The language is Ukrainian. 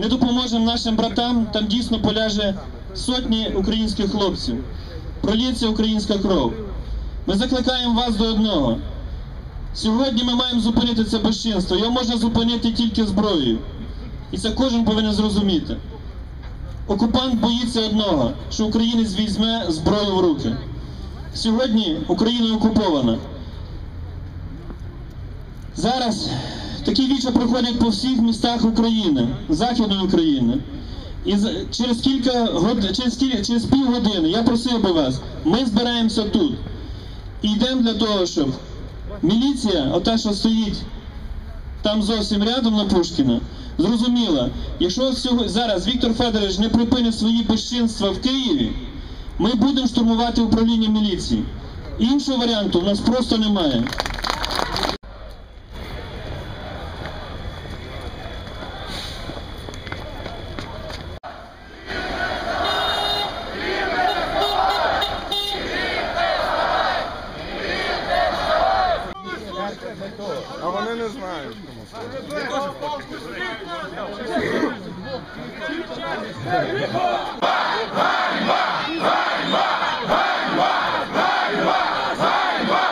не допоможемо нашим братам, там дійсно поляже сотні українських хлопців. Пролється українська кров. Ми закликаємо вас до одного. Сьогодні ми маємо зупинити це безчинство. Його можна зупинити тільки зброєю. І це кожен повинен зрозуміти. Окупант боїться одного, що українець візьме зброю в руки. Сьогодні Україна окупована. Зараз такі віча проходять по всіх містах України, Західної України. І через кілька год... через, кіль... через півгодини я просив би вас, ми збираємося тут. І йдемо для того, щоб міліція, ота, що стоїть там зовсім рядом на Пушкіна, зрозуміла, якщо сього- зараз Віктор Федорович не припинить свої безчинства в Києві, ми будемо штурмувати управління міліції. Іншого варіанту в нас просто немає. А вони не знають. Ганьба!